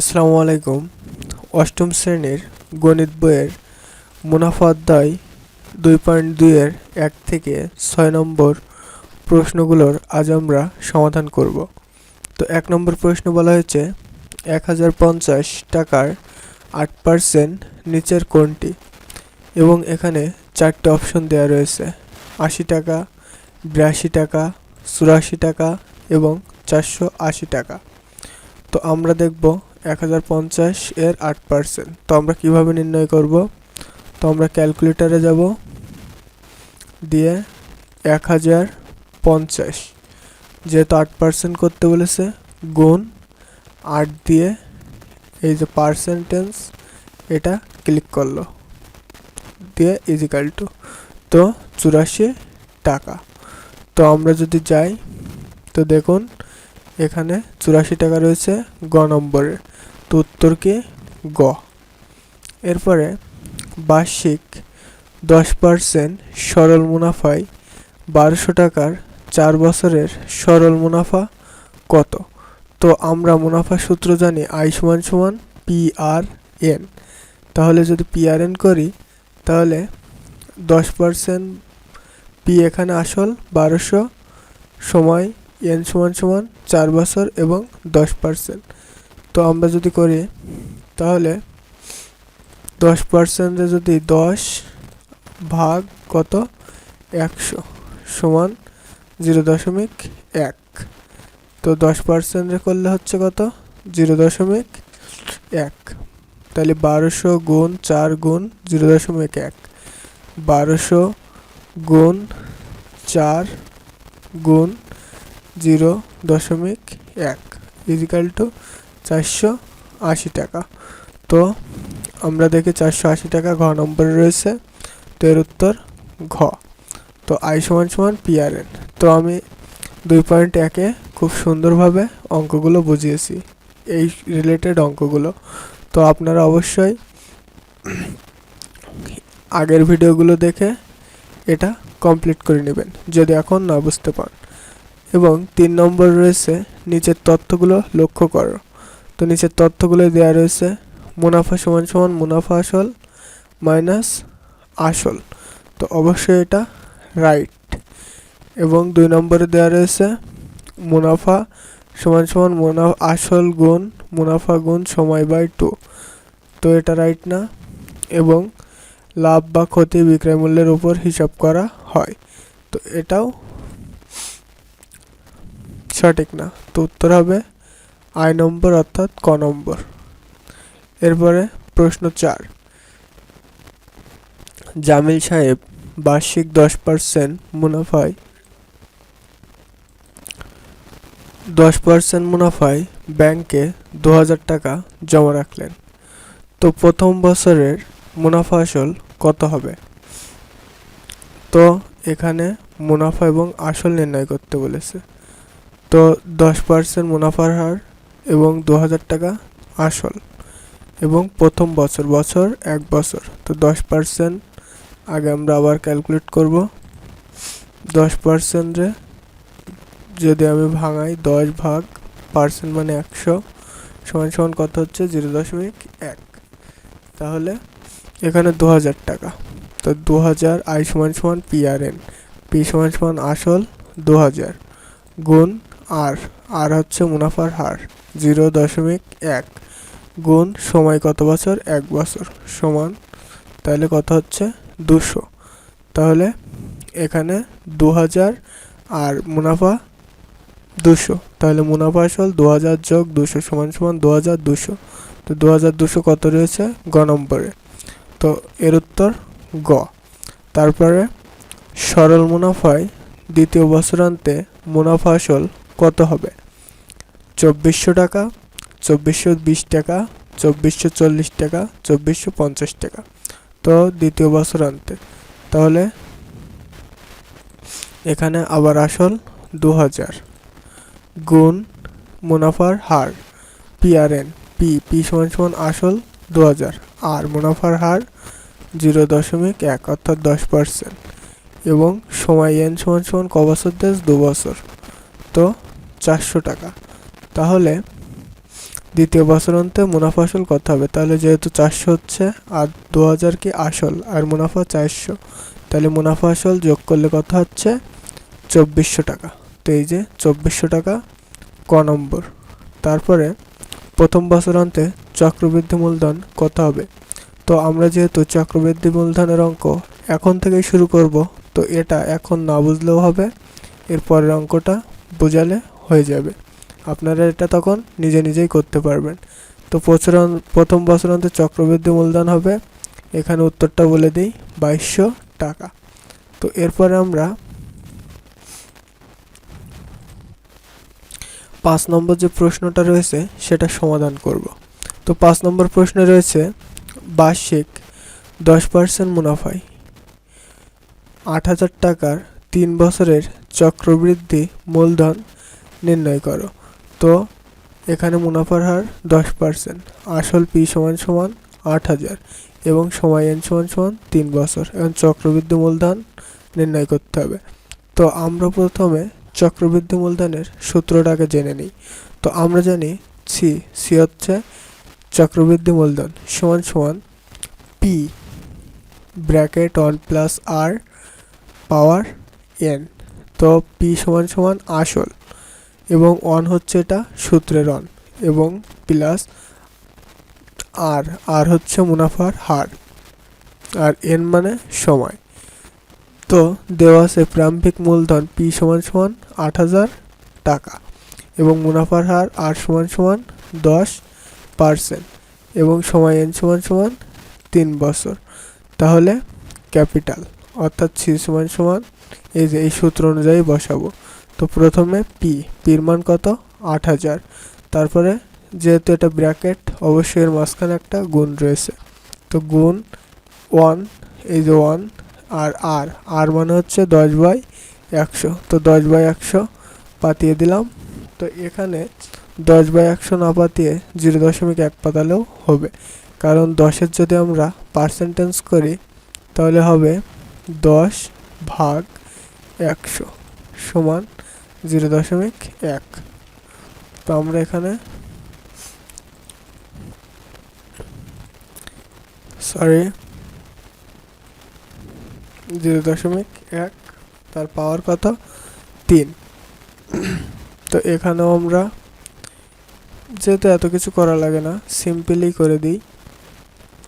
আসসালামু আলাইকুম। অষ্টম শ্রেণির গণিত বইয়ের মুনাফা অধ্যায় দুই পয়েন্ট দুইয়ের এক থেকে ছয় নম্বর প্রশ্নগুলোর আজ আমরা সমাধান করব। তো এক নম্বর প্রশ্ন বলা হয়েছে, এক হাজার পঞ্চাশ টাকার আট পার্সেন্ট নিচের কোনটি? এবং এখানে চারটে অপশন দেওয়া রয়েছে, আশি টাকা, বিরাশি টাকা, চুরাশি টাকা এবং চারশো আশি টাকা। তো আমরা দেখব এক হাজার পঞ্চাশ এর আট পার্সেন্ট তো আমরা কীভাবে নির্ণয় করব? তো আমরা ক্যালকুলেটারে যাব, দিয়ে এক হাজার পঞ্চাশ। যেহেতু আট পার্সেন্ট করতে বলেছে, গুণ আট দিয়ে এই যে পার্সেন্টেজ এটা ক্লিক করল। দিয়ে ইজিক্যাল টু তো চুরাশি টাকা। তো আমরা যদি যাই, তো দেখুন এখানে চুরাশি টাকা রয়েছে গ নম্বরে। তো উত্তর কি? গ। এরপরে বার্ষিক দশ পার্সেন্ট সরল মুনাফায় বারোশো টাকার চার বছরের সরল মুনাফা কত? তো আমরা মুনাফা সূত্র জানি আই সমান সমান পি আর এন। তাহলে যদি পি আর এন করি, তাহলে দশ পার্সেন্ট পি এখানে আসল বারোশো সময় এন সমান সমান চার বছর এবং দশ পার্সেন্ট তো আমরা যদি করি, তাহলে দশ পার্সেন্টে যদি দশ ভাগ কত? একশো সমান জিরো দশমিক এক। তো দশ পার্সেন্টে করলে হচ্ছে কত? জিরো দশমিক এক। তাহলে বারোশো গুণ চার গুণ জিরো দশমিক এক। বারোশো গুণ চার গুণ জিরো দশমিক এক ইজিক্যাল টু চারশো আশি টাকা। তো আমরা দেখি চারশো আশি টাকা ঘ নম্বরে রয়েছে, তো এর উত্তর ঘ। তো আই সমান সমান পিআরএন তো আমি দুই পয়েন্ট একে খুব সুন্দরভাবে অঙ্কগুলো বুঝিয়েছি, এই রিলেটেড অঙ্কগুলো। তো আপনারা অবশ্যই আগের ভিডিওগুলো দেখে এটা কমপ্লিট করে নেবেন, যদি এখন না বুঝতে পারেন এবং তিন নম্বর রয়েছে, নিচের তথ্যগুলো লক্ষ্য করো। তো নিচের তথ্যগুলো দেওয়া রয়েছে, মুনাফা সমান সমান মুনাফা আসল মাইনাস আসল। তো অবশ্যই এটা রাইট এবং দুই নম্বরে দেওয়া রয়েছে, মুনাফা সমান সমান মুনাফা আসল গুণ মুনাফা গুণ সময় বাই টু তো এটা রাইট না? এবং লাভ বা ক্ষতি বিক্রয় মূল্যের উপর হিসাব করা হয়। তো এটাও সঠিক না। তো উত্তর হবে আই নম্বর অর্থাৎ ক নম্বর। এরপরে প্রশ্ন চার। জামিল সাহেব বার্ষিক দশ পার্সেন্ট মুনাফায় দশ পার্সেন্ট মুনাফায় ব্যাংকে দু হাজার টাকা জমা রাখলেন। তো প্রথম বছরের মুনাফা আসল কত হবে? তো এখানে মুনাফা এবং আসল নির্ণয় করতে বলেছে। তো দশ পার্সেন্ট মুনাফার হার এবং দু হাজার টাকা আসল এবং প্রথম বছর বছর, এক বছর। তো দশ পার্সেন্ট আগে আমরা আবার ক্যালকুলেট করব। দশ পার্সেন্টে যদি আমি ভাঙাই দশ ভাগ পার্সেন্ট মানে একশো সমান সমান কত হচ্ছে? জিরো দশমিক এক। তাহলে এখানে দু হাজার টাকা। তো দু হাজার আই সমান সমান পি আর এন পি সমান সমান আসল দু হাজার গুণ আর আর হচ্ছে মুনাফার হার, জিরো দশমিক এক গুণ সময় কত বছর? এক বছর সমান, তাহলে কত হচ্ছে? দুশো। তাহলে এখানে দু হাজার আর মুনাফা দুশো। তাহলে মুনাফা আসল দু হাজার যোগ দুশো সমান সমান দু হাজার দুশো। তো দু হাজার দুশো কত রয়েছে? গ নম্বরে। তো এর উত্তর গ। তারপরে সরল মুনাফায় দ্বিতীয় বছরান্তে মুনাফা আসল কত হবে? চব্বিশশো টাকা, চব্বিশশো বিশ টাকা, চব্বিশশো চল্লিশ টাকা, চব্বিশশো পঞ্চাশ টাকা। তো দ্বিতীয় বছরান্তে তাহলে এখানে আবার আসল দু হাজার। গুণ মুনাফার হার, পিআরএন, পি পি সমান সমান আসল দু হাজার। আর মুনাফার হার জিরো দশমিক এক, অর্থাৎ দশ পার্সেন্ট। এবং সময় এন সমান সমান ক বছর দেশ? দু বছর। তো চারশো টাকা। তাহলে দ্বিতীয় বছর অন্তে মুনাফা আসল কত হবে? তাহলে যেহেতু চারশো হচ্ছে, আর দু হাজার কি আসল? আর মুনাফা চারশো। তাহলে মুনাফা আসল যোগ করলে কত হচ্ছে? চব্বিশশো টাকা। তো এই যে চব্বিশশো টাকা ক নম্বর। তারপরে প্রথম বছরান্তে চক্রবৃদ্ধি মূলধন কত হবে? তো আমরা যেহেতু চক্রবৃদ্ধি মূলধনের অঙ্ক এখন থেকেই শুরু করব, তো এটা এখন না বুঝলেও হবে। এরপরের অঙ্কটা বোঝালে হয়ে যাবে। আপনারা এটা তখন নিজে নিজেই করতে পারবেন। তো প্রচুরান প্রথম বছরান্তে চক্রবৃদ্ধি মূলধন হবে। এখানে উত্তরটা বলে দিই, বাইশশো টাকা। তো এরপরে আমরা পাঁচ নম্বর যে প্রশ্নটা রয়েছে, সেটা সমাধান করব। তো পাঁচ নম্বর প্রশ্নে রয়েছে, বার্ষিক দশ পার্সেন্ট মুনাফায় আট হাজার টাকার তিন বছরের চক্রবৃদ্ধি মূলধন নির্ণয় করো। তো, এখানে মুনাফার হার দশ পার্সেন্ট আসল পি সমান সমান আট হাজার এবং সময় এন সমান সমান তিন বছর এবং চক্রবৃদ্ধি মূলধন নির্ণয় করতে হবে। তো, আমরা প্রথমে চক্রবৃদ্ধি মূলধনের সূত্রটাকে জেনে নিই। তো, আমরা জানি সি সি হচ্ছে চক্রবৃদ্ধি মূলধন সমান সমান P bracket one plus R power N. তো পি সমান সমান আসল। এবং অন হচ্ছে এটা সূত্রের অন এবং প্লাস আর আর হচ্ছে মুনাফার হার আর এন মানে সময়। তো দেওয়া আছে প্রারম্ভিক মূলধন পি সমান সমান আট হাজার টাকা এবং মুনাফার হার আর সমান সমান দশ পার্সেন্ট এবং সময় এন সমান সমান তিন বছর। তাহলে ক্যাপিটাল অর্থাৎ সি সমান সমান এই যে এই সূত্র অনুযায়ী বসাবো। তো প্রথমে পি পির মান কত? আট হাজার। তারপরে যেহেতু এটা ব্র্যাকেট, অবশ্যই এর মাঝখানে একটা গুণ রয়েছে। তো গুণ ওয়ান, এই ওয়ান, আর আর আর মানে হচ্ছে দশ বাই একশো। তো দশ বাই একশো পাতিয়ে দিলাম। তো এখানে দশ বাই একশো না পাতিয়ে জিরো দশমিক এক পাতালেও হবে। কারণ দশের যদি আমরা পার্সেন্টেজ করি, তাহলে হবে দশ ভাগ একশো সমান জিরো দশমিক এক। তো আমরা এখানে সরি জিরো দশমিক এক, তার পাওয়ার কত? তিন। তো এখানেও আমরা যেহেতু এত কিছু করা লাগে না সিম্পলি করে দিই।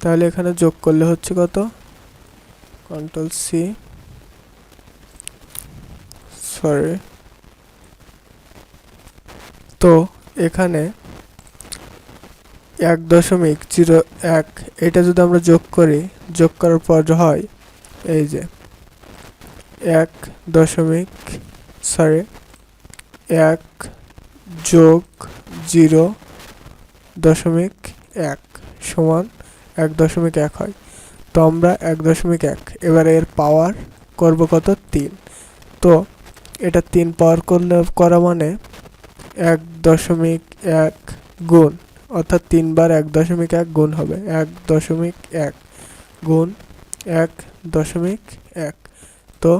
তাহলে এখানে যোগ করলে হচ্ছে কত? কন্ট্রোল সি সরি তো এখানে এক দশমিক জিরো এক, এটা যদি আমরা যোগ করি, যোগ করার পর হয়, এই যে এক দশমিক সরি এক যোগ জিরো দশমিক এক সমান এক দশমিক এক হয়। তো আমরা এক দশমিক এক, এবার এর পাওয়ার করব কত? তিন। তো এটা তিন পাওয়ার করলে, করা মানে এক দশমিক এক গুণ, অর্থাৎ তিনবার এক দশমিক এক গুণ হবে। এক দশমিক এক গুণ এক দশমিক এক। তো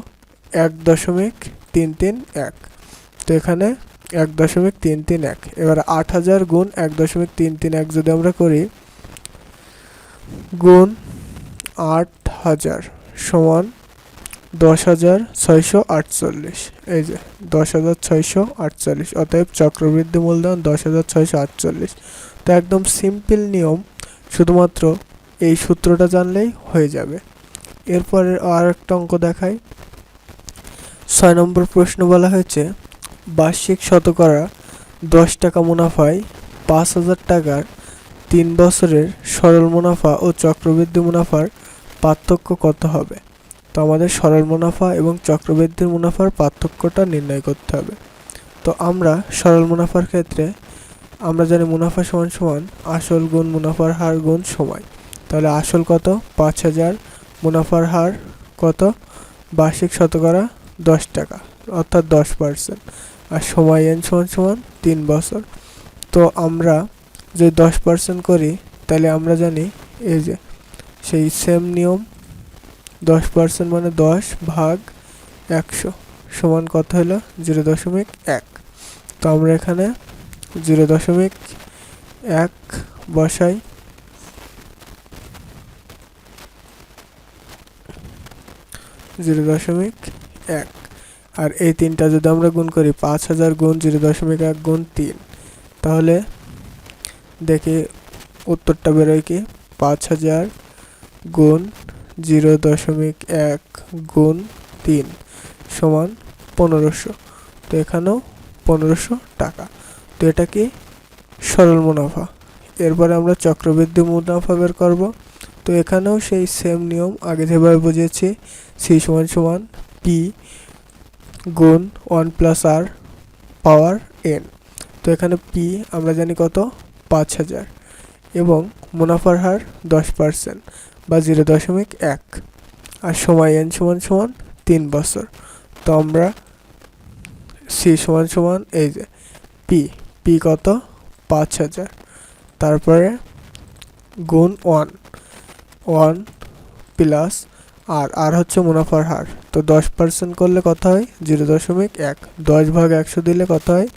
এক দশমিক তিন তিন এক। তো এখানে এক দশমিক তিন তিন এক। এবার আট হাজার গুণ এক দশমিক তিন তিন এক যদি আমরা করি, গুণ আট হাজার সমান দশ হাজার ছয়শো আটচল্লিশ। এই যে, দশ হাজার ছয়শো আটচল্লিশ। অতএব চক্রবৃদ্ধি মূলধন দশ হাজার ছয়শো আটচল্লিশ। তো একদম সিম্পল নিয়ম, শুধুমাত্র এই সূত্রটা জানলেই হয়ে যাবে। এরপরে আর একটা অঙ্ক দেখাই। ছয় নম্বর প্রশ্ন বলা হয়েছে, বার্ষিক শতকরা দশ টাকা মুনাফায় পাঁচ হাজার টাকার তিন বছরের সরল মুনাফা ও চক্রবৃদ্ধি মুনাফার পার্থক্য কত হবে? তো আমাদের সরল মুনাফা এবং চক্রবৃদ্ধির মুনাফার পার্থক্যটা নির্ণয় করতে হবে। তো আমরা সরল মুনাফার ক্ষেত্রে আমরা জানি মুনাফা সমান সমান, আসল গুণ মুনাফার হার গুণ সময়। তাহলে আসল কত? পাঁচ হাজার। মুনাফার হার কত? বার্ষিক শতকরা দশ টাকা, অর্থাৎ দশ পার্সেন্ট আর সময় এন সমান সমান তিন বছর। তো আমরা যে দশ পার্সেন্ট করি, তাহলে আমরা জানি এই যে সেই সেম নিয়ম দশ পার্সেন্ট মানে দশ ভাগ একশো সমান কত হলো? জিরো দশমিক এক। তো আমরা এখানে জিরো দশমিক এক বসাই। জিরো দশমিক এক। আর এই তিনটা যদি আমরা গুণ করি, পাঁচ হাজার গুণ জিরো দশমিক এক গুণ তিন। তাহলে দেখি উত্তরটা বেরোয় কি? পাঁচ হাজার গুণ জিরো দশমিক এক গুণ তিন সমান পনেরোশো। তো এখানেও পনেরোশো টাকা। তো এটা কি সরল মুনাফা? এরপরে আমরা চক্রবৃদ্ধি মুনাফা বের করব। তো এখানেও সেই সেম নিয়ম আগে যেভাবে বুঝিয়েছি সি সমান সমান পি গুণ one plus R power N তো এখানে পি আমরা জানি কত? পাঁচ হাজার। এবং মুনাফার হার দশ পার্সেন্ট বা জিরো দশমিক এক। আর সময় এন সমান সমান তিন বছর। তো আমরা সি সমান সমান এই যে পি পি কত? পাঁচ হাজার। তারপরে গুণ one. One plus R R হচ্ছে মুনাফার হার। তো দশ পার্সেন্ট করলে কত হয়? জিরো দশমিক এক। দশ ভাগ একশো দিলে কত হয়?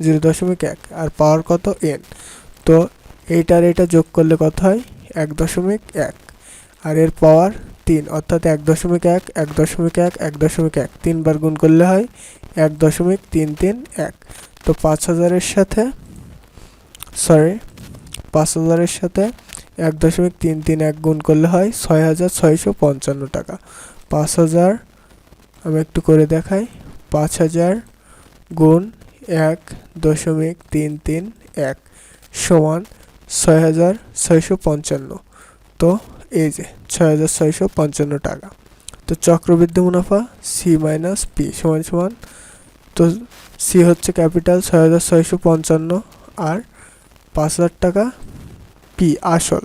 জিরো দশমিক এক। আর পাওয়ার কত? এন তো এইটার এটা যোগ করলে কত হয়? এক দশমিক এক। আর এর পাওয়ার তিন, অর্থাৎ এক দশমিক এক এক দশমিক এক এক দশমিক এক। তিনবার গুণ করলে হয় এক দশমিক তিন তিন এক। তো পাঁচ হাজারের সাথে সরি পাঁচ হাজারের সাথে এক দশমিক তিন তিন এক গুণ করলে হয় ছয় হাজার ছয়শো পঞ্চান্ন টাকা। পাঁচ হাজার, আমি একটু করে দেখাই, পাঁচ হাজার গুণ এক দশমিক তিন তিন এক সমান ছয় হাজার ছয়শো পঞ্চান্ন। তো এই যে, ছয় হাজার ছয়শো পঞ্চান্ন টাকা। তো চক্রবৃদ্ধি মুনাফা সি মাইনাস পি সমান সমান। তো সি হচ্ছে ক্যাপিটাল ছয় হাজার ছয়শো পঞ্চান্ন। আর পাঁচ হাজার টাকা পি আসল।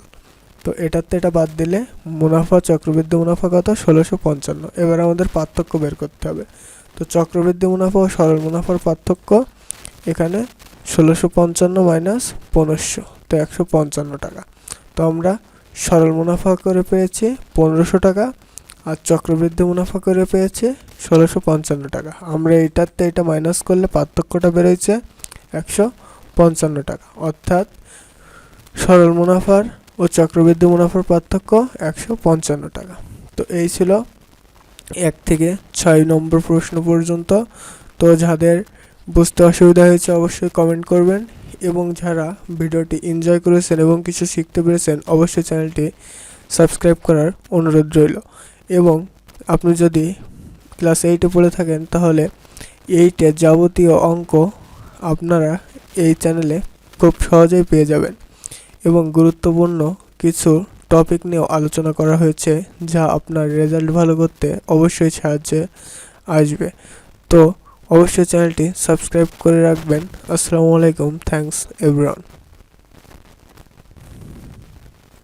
তো এটাতে এটা বাদ দিলে মুনাফা, চক্রবৃদ্ধি মুনাফা কত? ষোলোশো পঞ্চান্ন। এবার আমাদের পার্থক্য বের করতে হবে। তো চক্রবৃদ্ধি মুনাফা ও সরল মুনাফার পার্থক্য এখানে ষোলোশো পঞ্চান্ন মাইনাস পনেরোশো, তো একশো পঞ্চান্ন টাকা। তো আমরা সরল মুনাফা করে পেয়েছি পনেরোশো টাকা আর চক্রবৃদ্ধি মুনাফা করে পেয়েছি ষোলোশো পঞ্চান্ন টাকা। আমরা এইটাতে এটা মাইনাস করলে পার্থক্যটা বেরোচ্ছে একশো পঞ্চান্ন টাকা। অর্থাৎ সরল মুনাফার ও চক্রবৃদ্ধি মুনাফার পার্থক্য একশো পঞ্চান্ন টাকা। তো এই ছিল এক থেকে ছয় নম্বর প্রশ্ন পর্যন্ত। তো যাদের বুঝতে অসুবিধা হয়েছে অবশ্যই কমেন্ট করবেন। এবং যারা ভিডিওটি এনজয় করেছেন এবং কিছু শিখতে পেরেছেন, অবশ্যই চ্যানেলটি সাবস্ক্রাইব করার অনুরোধ রইল। এবং আপনি যদি ক্লাস এইটে পড়ে থাকেন, তাহলে এইটে যাবতীয় অঙ্ক আপনারা এই চ্যানেলে খুব সহজেই পেয়ে যাবেন। এবং গুরুত্বপূর্ণ কিছু টপিক নিয়েও আলোচনা করা হয়েছে, যা আপনার রেজাল্ট ভালো করতে অবশ্যই সাহায্যে আসবে। তো অবশ্যই চ্যানেলটি সাবস্ক্রাইব করে রাখবেন। আসসালামু আলাইকুম। Thanks everyone